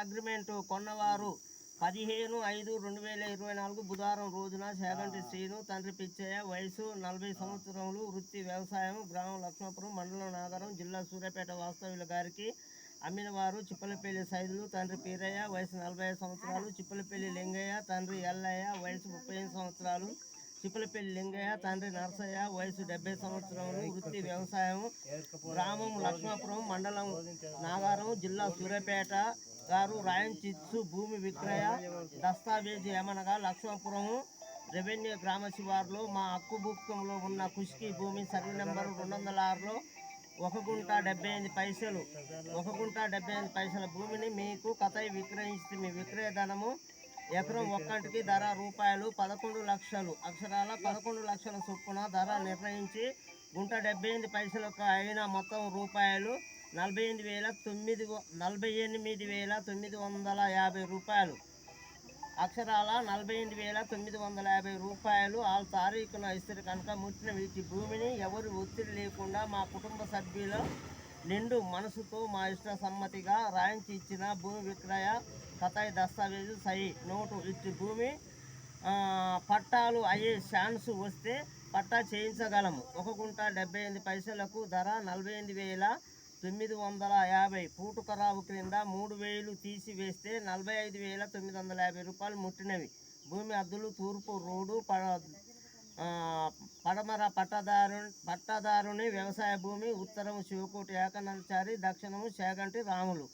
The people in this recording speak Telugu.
అగ్రిమెంటు కొన్నవారు పదిహేను ఐదు రెండు వేల ఇరవై నాలుగు బుధవారం రోజున సేగంటి శ్రీను తండ్రి పిచ్చయ్య వయసు నలభై సంవత్సరములు వృత్తి వ్యవసాయం గ్రామం లక్ష్మపురం మండలం నాగరం జిల్లా సూర్యాపేట వాస్తవ్యుల గారికి అమ్మిన వారు చిప్పలపల్లి సైదులు తండ్రి పీరయ్య వయసు నలభై సంవత్సరాలు చిప్పలపల్లి లింగయ్య తండ్రి ఎల్లయ్య వయసు ముప్పై ఐదు సంవత్సరాలు చిప్పలపల్లి లింగయ్య తండ్రి నరసయ్య వయసు డెబ్బై సంవత్సరములు వృత్తి వ్యవసాయం గ్రామం లక్ష్మాపురం మండలం నాగారం జిల్లా సూర్యాపేట గారు రాయం చిత్సు భూమి విక్రయ దస్తావేజీ ఏమనగా లక్ష్మపురము రెవెన్యూ గ్రామ శివారులో మా హక్కుభూక్తంలో ఉన్న కుష్కి భూమి సర్వే నెంబర్ రెండు వందల ఆరులో ఒక గుంట డెబ్బై ఎనిమిది పైసలు. ఒక గుంట డెబ్బై ఎనిమిది పైసల భూమిని మీకు కథయి విక్రయించి మీ విక్రయ ధనము ఎకరం ఒక్కటికి ధర రూపాయలు పదకొండు లక్షలు. అక్షరాల పదకొండు లక్షల చొప్పున ధర నిర్ణయించి గుంట డెబ్బై ఎనిమిది పైసలకు అయిన మొత్తం రూపాయలు నలభై ఎనిమిది వేల తొమ్మిది నలభై ఎనిమిది వేల తొమ్మిది వందల యాభై రూపాయలు. అక్షరాల నలభై ఎనిమిది వేల తొమ్మిది వందల యాభై రూపాయలు. ఆ తారీఖున ఇస్తారు కనుక ముట్టిన వీటి భూమిని ఎవరు ఒత్తిడి లేకుండా మా కుటుంబ సభ్యుల నిండు మనసుతో మా ఇష్ట సమ్మతిగా రాయించి ఇచ్చిన భూమి విక్రయ కథాయి దస్తావేజు సహి నోటు ఇచ్చి భూమి పట్టాలు అయ్యే ఛాన్స్ వస్తే పట్టా చేయించగలము. ఒక గుంట డెబ్బై ఎనిమిది పైసలకు ధర నలభై ఎనిమిది వేల తొమ్మిది వందల యాభై పూటుకరావు క్రింద మూడు వేలు తీసివేస్తే నలభై ఐదు వేల తొమ్మిది వందల యాభై రూపాయలు ముట్టినవి. భూమి అద్దులు తూర్పు రోడ్డు పడ పడమర పట్టదారు పట్టదారుని వ్యవసాయ భూమి ఉత్తరము శివకోటి ఏకనాచారి దక్షిణము శాగంటి రాములు.